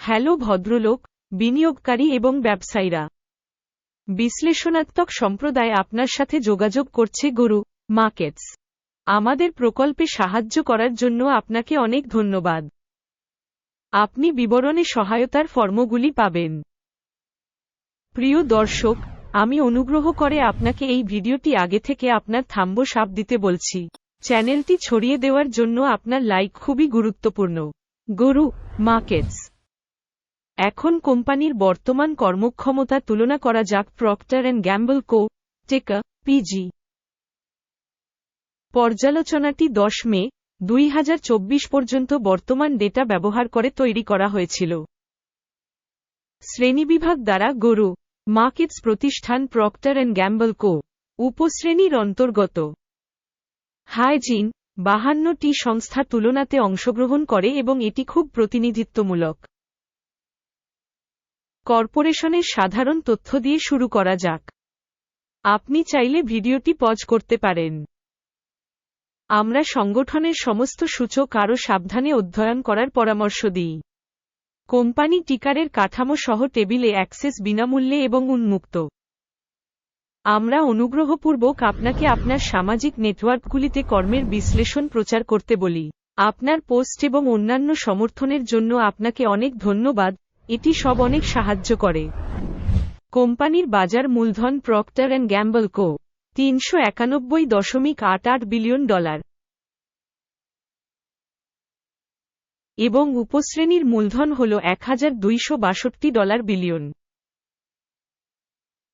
Hello ভদ্রলোক, বিনিয়োগকারী এবং ব্যবসায়ীরা। বিশ্লেষণাত্মক সম্প্রদায় আপনার সাথে যোগাযোগ করছে গরু, মার্কেটস। আমাদের প্রকল্পে সাহায্য করার জন্য আপনাকে অনেক ধন্যবাদ। আপনি বিবরণে সহায়তার ফর্মগুলি পাবেন। প্রিয় দর্শক, আমি অনুগ্রহ করে আপনাকে এই ভিডিওটি আগে থেকে আপনার থাম্ব সাপ দিতে বলছি। চ্যানেলটি ছড়িয়ে দেওয়ার জন্য আপনার লাইক খুবই গুরুত্বপূর্ণ। গরু, মার্কেটস। এখন কোম্পানির বর্তমান কর্মক্ষমতা তুলনা করা যাক প্রক্টার অ্যান্ড গ্যাম্বল কো, টেকা, পিজি। পর্যালোচনাটি দশ মে, দুই হাজার চব্বিশ পর্যন্ত বর্তমান ডেটা ব্যবহার করে তৈরি করা হয়েছিল। শ্রেণীবিভাগ দ্বারা গরু, মার্কেটস প্রতিষ্ঠান প্রক্টার অ্যান্ড গ্যাম্বল কো, উপশ্রেণীর অন্তর্গত। হাইজিন, বাহান্নটি সংস্থা তুলনাতে অংশগ্রহণ করে এবং এটি খুব প্রতিনিধিত্বমূলক। কর্পোরেশনের সাধারণ তথ্য দিয়ে শুরু করা যাক। আপনি চাইলে ভিডিওটি পজ করতে পারেন। আমরা সংগঠনের সমস্ত সূচক আরও সাবধানে অধ্যয়ন করার পরামর্শ দিই। কোম্পানি টিকারের কাঠামো সহ টেবিলে অ্যাক্সেস বিনামূল্যে এবং উন্মুক্ত। আমরা অনুগ্রহপূর্বক আপনাকে আপনার সামাজিক নেটওয়ার্কগুলিতে কর্মের বিশ্লেষণ প্রচার করতে বলি। আপনার পোস্ট এবং অন্যান্য সমর্থনের জন্য আপনাকে অনেক ধন্যবাদ। এটি সব অনেক সাহায্য করে। কোম্পানির বাজার মূলধন প্রক্টার অ্যান্ড গ্যাম্বল কো, তিনশো একানব্বই দশমিক আট আট বিলিয়ন ডলার। এবং উপশ্রেণীর মূলধন হল এক হাজার দুইশো বাষট্টি dollar billion.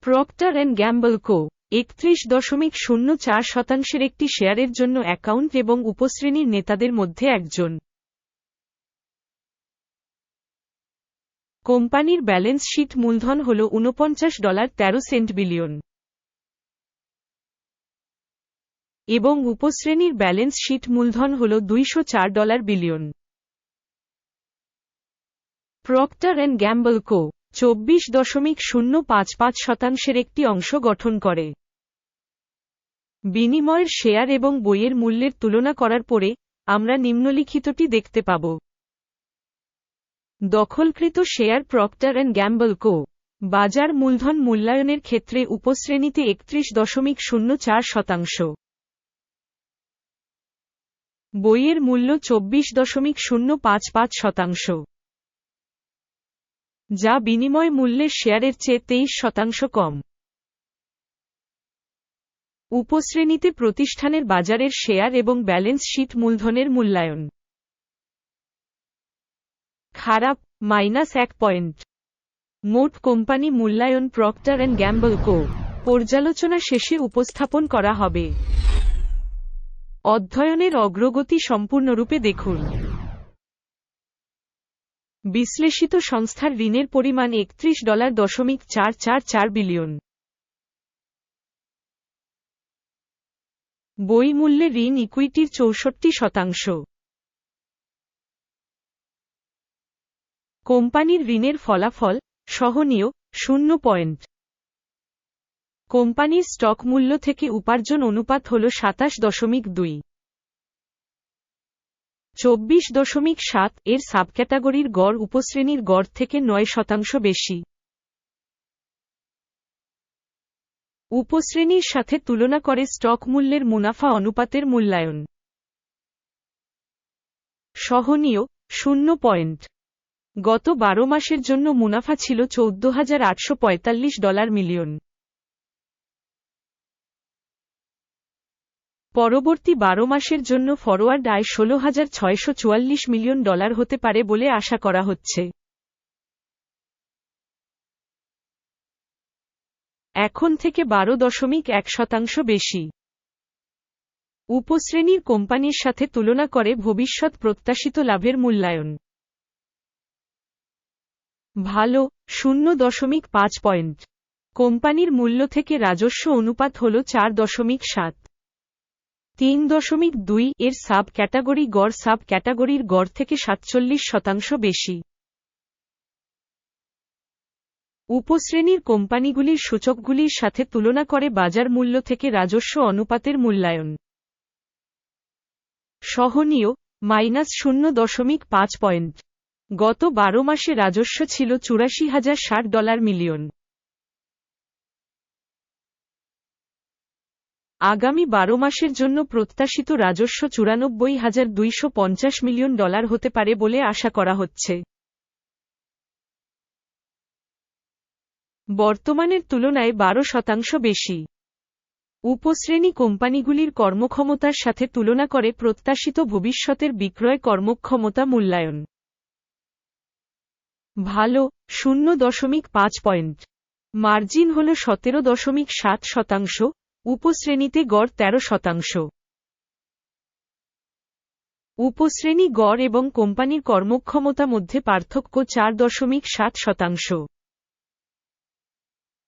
Procter and Gamble co, একত্রিশ দশমিক শূন্য চার শতাংশের একটি শেয়ারের জন্য অ্যাকাউন্ট এবং উপশ্রেণীর নেতাদের মধ্যে একজন। কোম্পানির ব্যালেন্স শিট মূলধন হল ঊনপঞ্চাশ ডলার তেরো সেন্ট বিলিয়ন। এবং উপশ্রেণীর ব্যালেন্স শিট মূলধন হল দুইশো চার dollar billion. Procter and Gamble co, চব্বিশ দশমিক শূন্য পাঁচ পাঁচ শতাংশের একটি অংশ গঠন করে। বিনিময়ের শেয়ার এবং বইয়ের মূল্যের তুলনা করার পরে, আমরা নিম্নলিখিতটি দেখতে পাব। দখলকৃত share Procter and Gamble Co, বাজার মূলধন মূল্যায়নের ক্ষেত্রে উপশ্রেণীতে একত্রিশ দশমিক শূন্য চার শতাংশ। বইয়ের মূল্য চব্বিশ দশমিক শূন্য পাঁচ পাঁচ শতাংশ। যা বিনিময় মূল্যের শেয়ারের চেয়ে তেইশ শতাংশ কম। উপশ্রেণীতে প্রতিষ্ঠানের বাজারের শেয়ার এবং ব্যালেন্স শিট মূলধনের মূল্যায়ন। খারাপ মাইনাস এক পয়েন্ট মোট কোম্পানি মূল্যায়ন প্রক্টার অ্যান্ড গ্যাম্বল কো. পর্যালোচনা শেষে উপস্থাপন করা হবে। অধ্যয়নের অগ্রগতি সম্পূর্ণরূপে দেখুন। বিশ্লেষিত সংস্থার ঋণের পরিমাণ একত্রিশ ডলার দশমিক চার চার চার বিলিয়ন। বই মূল্যে ঋণ ইকুইটির চৌষট্টি শতাংশ। কোম্পানির ঋণের ফলাফল সহনীয় শূন্য পয়েন্ট। কোম্পানির স্টক মূল্য থেকে উপার্জন অনুপাত হল সাতাশ দশমিক দুই। চব্বিশ দশমিক সাত এর সাবক্যাটাগরির গড় উপশ্রেণীর গড় থেকে নয় শতাংশ বেশি। উপশ্রেণীর সাথে তুলনা করে স্টক মূল্যের মুনাফা অনুপাতের মূল্যায়ন। সহনীয় শূন্য পয়েন্ট। গত বারো মাসের জন্য মুনাফা ছিল চৌদ্দ হাজার আটশো ডলার মিলিয়ন। পরবর্তী বারো মাসের জন্য ফরওয়ার্ড আয় ষোলো হাজার ছয়শো চুয়াল্লিশ মিলিয়ন ডলার হতে পারে বলে আশা করা হচ্ছে। এখন থেকে বারো দশমিক এক শতাংশ বেশি। উপশ্রেণীর কোম্পানির সাথে তুলনা করে ভবিষ্যৎ প্রত্যাশিত লাভের মূল্যায়ন। ভালো, শূন্য দশমিক পাঁচ পয়েন্ট। কোম্পানির মূল্য থেকে রাজস্ব অনুপাত হল চার দশমিক সাত। তিন দশমিক দুই এর সাব ক্যাটাগরি গড় সাব ক্যাটাগরির গড় থেকে সাতচল্লিশ শতাংশ বেশি। উপশ্রেণীর কোম্পানিগুলির সূচকগুলির সাথে তুলনা করে বাজার মূল্য থেকে রাজস্ব অনুপাতের মূল্যায়ন। সহনীয়, মাইনাস শূন্য দশমিক পাঁচ পয়েন্ট। গত বারো মাসে রাজস্ব ছিল চুরাশি হাজার ষাট ডলার মিলিয়ন। আগামী বারো মাসের জন্য প্রত্যাশিত রাজস্ব চুরানব্বই হাজার দুইশো পঞ্চাশ মিলিয়ন ডলার হতে পারে বলে আশা করা হচ্ছে। বর্তমানের তুলনায় বারো শতাংশ বেশি। উপশ্রেণী কোম্পানিগুলির কর্মক্ষমতার সাথে তুলনা করে প্রত্যাশিত ভবিষ্যতের বিক্রয় কর্মক্ষমতা মূল্যায়ন। ভালো, শূন্য দশমিক পাঁচ পয়েন্ট। মার্জিন হল সতেরো দশমিক সাত শতাংশ, উপশ্রেণীতে গড় তেরো শতাংশ। উপশ্রেণী গড় এবং কোম্পানির কর্মক্ষমতা মধ্যে পার্থক্য চার দশমিক সাত শতাংশ।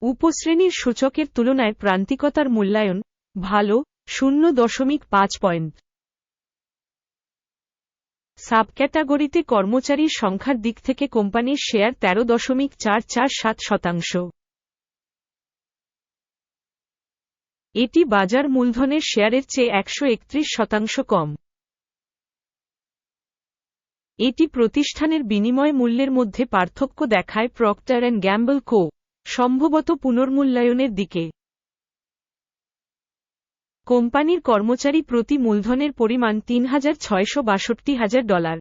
উপশ্রেণীর সূচকের তুলনায় প্রান্তিকতার মূল্যায়ন, ভালো, শূন্য দশমিক পাঁচ পয়েন্ট। সাবক্যাটাগরিতে কর্মচারীর সংখ্যার দিক থেকে কোম্পানির শেয়ার তেরো দশমিক চার চার সাত শতাংশ। এটি বাজার মূলধনের শেয়ারের চেয়ে একশো একত্রিশ শতাংশ কম। এটি প্রতিষ্ঠানের বিনিময় মূল্যের মধ্যে পার্থক্য দেখায় প্রক্টার অ্যান্ড গ্যাম্বল কো, সম্ভবত পুনর্মূল্যায়নের দিকে। কোম্পানির কর্মচারী প্রতি মূলধনের পরিমাণ তিন হাজার ছয়শো বাষট্টি হাজার ডলার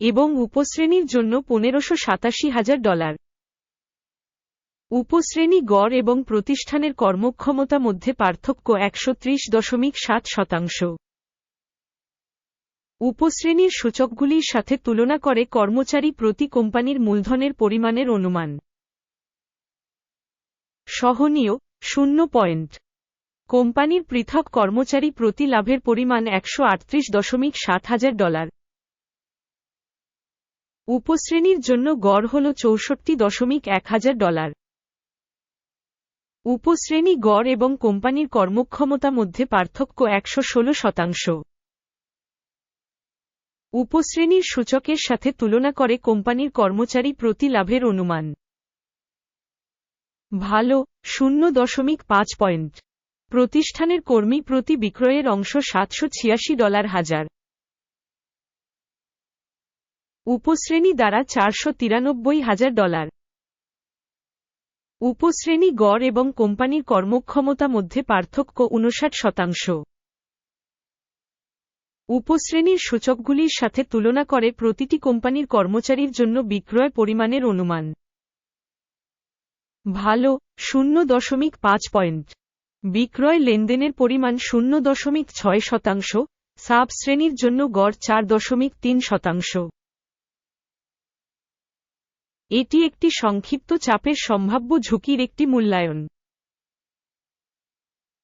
এবং উপশ্রেণীর জন্য পনেরোশো সাতাশি হাজার ডলার। উপশ্রেণী গড় এবং প্রতিষ্ঠানের কর্মক্ষমতা মধ্যে পার্থক্য একশো ত্রিশ দশমিক সাত শতাংশ। উপশ্রেণীর সূচকগুলির সাথে তুলনা করে কর্মচারী প্রতি কোম্পানির মূলধনের পরিমাণের অনুমান। সহনীয় শূন্য পয়েন্ট। কোম্পানির পৃথক কর্মচারী প্রতি লাভের পরিমাণ একশো আটত্রিশ দশমিক সাত হাজার ডলার। উপশ্রেণীর জন্য গড় হল চৌষট্টি দশমিক এক হাজার ডলার। উপশ্রেণী গড় এবং কোম্পানির কর্মক্ষমতা মধ্যে পার্থক্য একশো ষোলো শতাংশ। উপশ্রেণীর সূচকের সাথে তুলনা করে কোম্পানির কর্মচারী প্রতি লাভের অনুমান। ভালো, শূন্য দশমিক পাঁচ পয়েন্ট। প্রতিষ্ঠানের কর্মী প্রতি বিক্রয়ের অংশ সাতশো ছিয়াশি ডলার হাজার। উপশ্রেণী দ্বারা চারশো তিরানব্বই হাজার ডলার। উপশ্রেণী গড় এবং কোম্পানির কর্মক্ষমতা মধ্যে পার্থক্য উনষাট শতাংশ। উপশ্রেণীর সূচকগুলির সাথে তুলনা করে প্রতিটি কোম্পানির কর্মচারীর জন্য বিক্রয় পরিমাণের অনুমান। ভালো, শূন্য দশমিক পাঁচ পয়েন্ট। বিক্রয় লেনদেনের পরিমাণ শূন্য দশমিক ছয় শতাংশ সাব শ্রেণির জন্য গড় চার দশমিক তিন শতাংশ। এটি একটি সংক্ষিপ্ত চাপের সম্ভাব্য ঝুঁকির একটি মূল্যায়ন।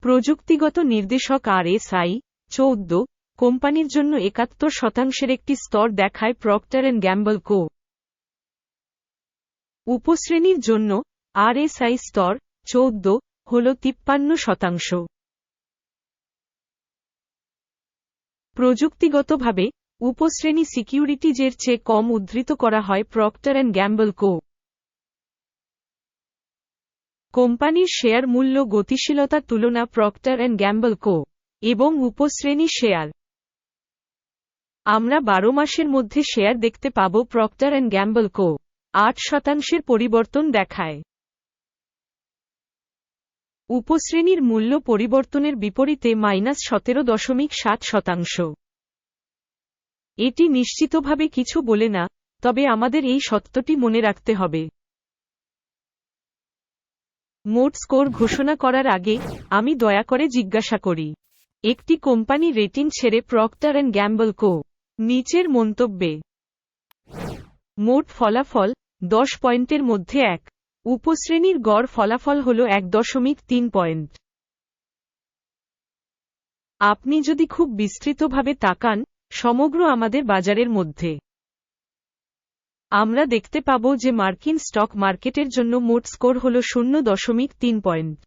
প্রযুক্তিগত নির্দেশক আর এস আই চৌদ্দ, কোম্পানির জন্য একাত্তর শতাংশের একটি স্তর দেখায় প্রক্টার অ্যান্ড গ্যাম্বল কো। উপশ্রেণীর জন্য আরএসআই স্তর চৌদ্দ হল তিপ্পান্ন শতাংশ। প্রযুক্তিগতভাবে, উপশ্রেণী সিকিউরিটিজের চেয়ে কম উদ্ধৃত করা হয় প্রক্টার অ্যান্ড গ্যাম্বল কো। কোম্পানির শেয়ার মূল্য গতিশীলতার তুলনা প্রক্টার অ্যান্ড গ্যাম্বল কো এবং উপশ্রেণী শেয়ার। আমরা বারো মাসের মধ্যে শেয়ার দেখতে পাব প্রক্টার অ্যান্ড গ্যাম্বল কো। আট শতাংশের পরিবর্তন দেখায়। উপশ্রেণীর মূল্য পরিবর্তনের বিপরীতে মাইনাস সতেরো দশমিক সাত শতাংশ। এটি নিশ্চিতভাবে কিছু বলে না, তবে আমাদের এই সত্যটি মনে রাখতে হবে। মোট স্কোর ঘোষণা করার আগে, আমি দয়া করে জিজ্ঞাসা করি। একটি কোম্পানি রেটিং ছেড়ে প্রক্টার অ্যান্ড গ্যাম্বল কো, নিচের মন্তব্যে। মোট ফলাফল, দশ পয়েন্টের মধ্যে এক। উপশ্রেণীর গড় ফলাফল হল এক দশমিক তিন পয়েন্ট। আপনি যদি খুব বিস্তৃতভাবে তাকান, সমগ্র আমাদের বাজারের মধ্যে, আমরা দেখতে পাব যে মার্কিন স্টক মার্কেটের জন্য মোট স্কোর হল শূন্য দশমিক তিন পয়েন্ট।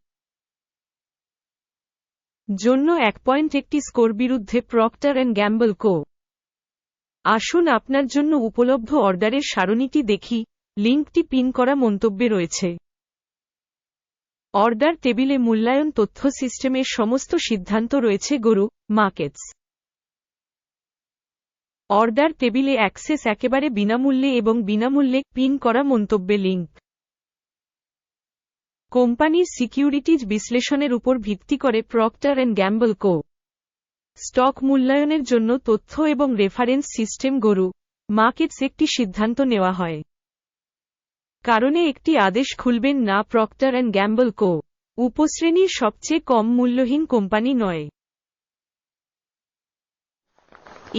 জন্য এক পয়েন্ট একটি স্কোর বিরুদ্ধে প্রক্টার অ্যান্ড গ্যাম্বল কো। আসুন আপনার জন্য উপলব্ধ অর্ডারের সারণীটি দেখি। লিঙ্কটি পিন করা মন্তব্যে রয়েছে। অর্ডার টেবিলে মূল্যায়ন তথ্য সিস্টেমের সমস্ত সিদ্ধান্ত রয়েছে গরু, মার্কেটস। অর্ডার টেবিলে অ্যাক্সেস একেবারে বিনামূল্যে এবং বিনামূল্যে পিন করা মন্তব্যে লিঙ্ক। কোম্পানির সিকিউরিটিজ বিশ্লেষণের উপর ভিত্তি করে Procter and Gamble Co. Stock মূল্যায়নের জন্য তথ্য এবং রেফারেন্স সিস্টেম গরু। মার্কেটস একটি সিদ্ধান্ত নেওয়া হয়। কারণে একটি আদেশ খুলবেন না, প্রক্টার অ্যান্ড গ্যাম্বল কো। উপশ্রেণীর সবচেয়ে কম মূল্যহীন কোম্পানি নয়।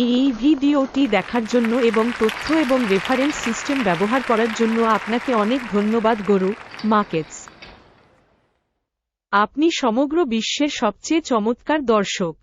এই ভিডিওটি দেখার জন্য এবং তথ্য এবং রেফারেন্স সিস্টেম ব্যবহার করার জন্য আপনাকে অনেক ধন্যবাদ, গরু মার্কেটস আপনি সমগ্র বিশ্বের সবচেয়ে চমৎকার দর্শক।